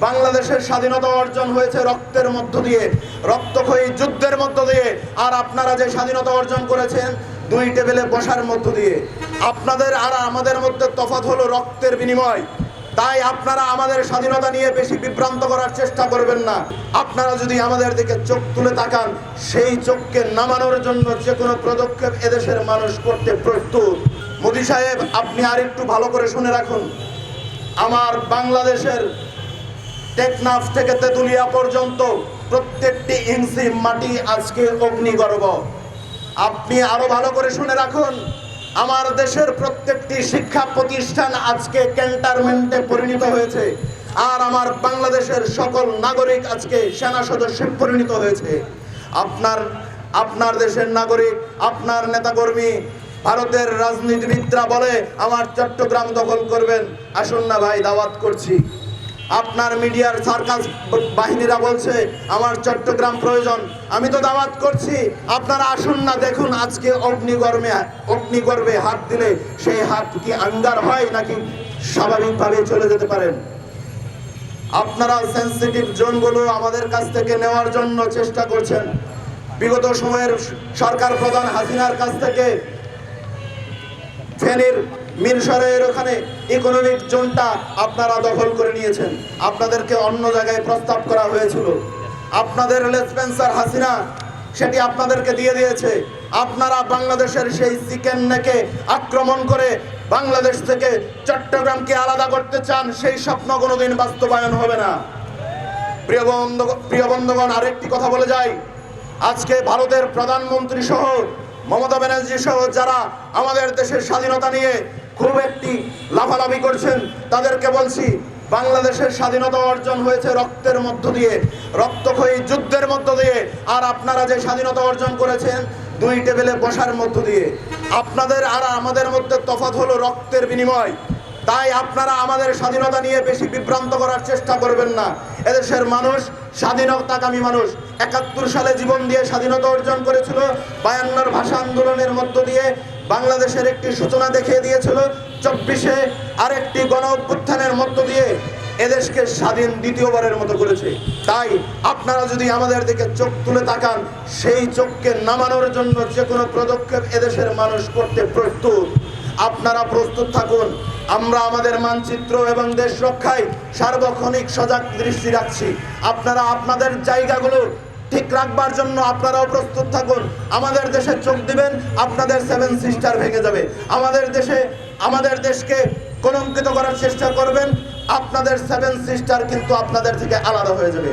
বাংলাদেশের স্বাধীনতা অর্জন হয়েছে রক্তের মধ্য দিয়ে, রক্তক্ষয়ী যুদ্ধের মধ্য দিয়ে। আর আপনারা যে স্বাধীনতা অর্জন করেছেন, দুই টেবিলে বসার মধ্য দিয়ে। আপনাদের আর আমাদের মধ্যে তফাৎ হলো রক্তের বিনিময়। তাই আপনারা আমাদের স্বাধীনতা নিয়ে বেশি বিভ্রান্ত করার চেষ্টা করবেন না। আপনারা যদি আমাদের দিকে চোখ তুলে তাকান, সেই চোখকে নামানোর জন্য যে কোনো পদক্ষেপ এদেশের মানুষ করতে প্রস্তুত। মোদী সাহেব, আপনি আর একটু ভালো করে শুনে রাখুন। আমার বাংলাদেশের টেকনাফ থেকে তেতুলিয়া পর্যন্ত প্রত্যেকটি ইঞ্চি মাটি আজকে অগ্নিগর্ভ। আপনি আরও ভালো করে শুনে রাখুন, আমার দেশের প্রত্যেকটি শিক্ষা প্রতিষ্ঠান আজকে ক্যান্টারমেন্টে পরিণত হয়েছে, আর আমার বাংলাদেশের সকল নাগরিক আজকে সেনা সদস্যে পরিণত হয়েছে। আপনার আপনার দেশের নাগরিক, আপনার নেতাকর্মী, ভারতের রাজনীতিবিদরা বলে, আমার চট্টগ্রাম দখল করবেন। আসুন না ভাই, দাওয়াত করছি। আপনার মিডিয়ার সার্কাস বাহিনীরা বলছে, আমার চট্টগ্রাম প্রয়োজন। আমি তো দাওয়াত করছি, আপনারা আসুন না, দেখুন আজকে অগ্নিগর্মে অগ্নিগর্ভে হাত দিলে সেই হাত কি আঙ্গার হয় নাকি স্বাভাবিকভাবে চলে যেতে পারেন? আপনারা সেন্সিটিভ জোনগুলো আমাদের কাছ থেকে নেওয়ার জন্য চেষ্টা করছেন। বিগত সময়ের সরকার প্রধান হাসিনার কাছ থেকে ফেনীর মিরসরের ওখানে ইকোনমিক জোনটা আপনারা দখল করে নিয়েছেন। আপনাদেরকে অন্য জায়গায় প্রস্তাব করা হয়েছিল। আপনাদের লেসপেন্সার হাসিনা, সেটি আপনাদেরকে দিয়ে দিয়েছে। আপনারা বাংলাদেশের সেই চিকেন নেকে আক্রমণ করে বাংলাদেশ থেকে চট্টগ্রামকে আলাদা করতে চান, সেই স্বপ্ন কোনোদিন বাস্তবায়ন হবে না। প্রিয় বন্ধু, প্রিয় বন্ধুগণ, আরেকটি কথা বলে যাই। আজকে ভারতের প্রধানমন্ত্রী সহ মমতা ব্যানার্জি সহ যারা আমাদের দেশের স্বাধীনতা নিয়ে খুব একটি লাফালাফি করছেন। তাদেরকে বলছি, বাংলাদেশের স্বাধীনতা অর্জন হয়েছে রক্তের মধ্য দিয়ে, রক্তক্ষয়ী যুদ্ধের মধ্য দিয়ে, আর আপনারা যে স্বাধীনতা অর্জন করেছেন দুই টেবিলে বসার মধ্য দিয়ে। আপনাদের আর আমাদের মধ্যে তফাত হলো রক্তের বিনিময়। তাই আপনারা আমাদের স্বাধীনতা নিয়ে বেশি বিভ্রান্ত করার চেষ্টা করবেন না। এদেশের মানুষ স্বাধীনতাকামী মানুষ। একাত্তর সালে জীবন দিয়ে স্বাধীনতা অর্জন করেছিল, বায়ান্নর ভাষা আন্দোলনের মধ্য দিয়ে বাংলাদেশের একটি সূচনা দেখিয়ে দিয়েছিল, চব্বিশে আরেকটি গণ অভ্যুত্থানের মধ্য দিয়ে এদেশকে স্বাধীন দ্বিতীয়বারের মতো করেছে। তাই আপনারা যদি আমাদের দিকে চোখ তুলে তাকান, সেই চোখকে নামানোর জন্য যে কোনো পদক্ষেপ এদেশের মানুষ করতে প্রস্তুত। আপনারা প্রস্তুত থাকুন, আমরা আমাদের মানচিত্র এবং দেশ রক্ষায় সার্বক্ষণিক সজাগ দৃষ্টি রাখছি। আপনারা আপনাদের জায়গাগুলো ঠিক রাখবার জন্য আপনারাও প্রস্তুত থাকুন। আমাদের দেশে চোখ দিবেন, আপনাদের সেভেন সিস্টার ভেঙে যাবে। আমাদের দেশে, আমাদের দেশকে কলঙ্কিত করার চেষ্টা করবেন, আপনাদের সেভেন সিস্টার কিন্তু আপনাদের থেকে আলাদা হয়ে যাবে।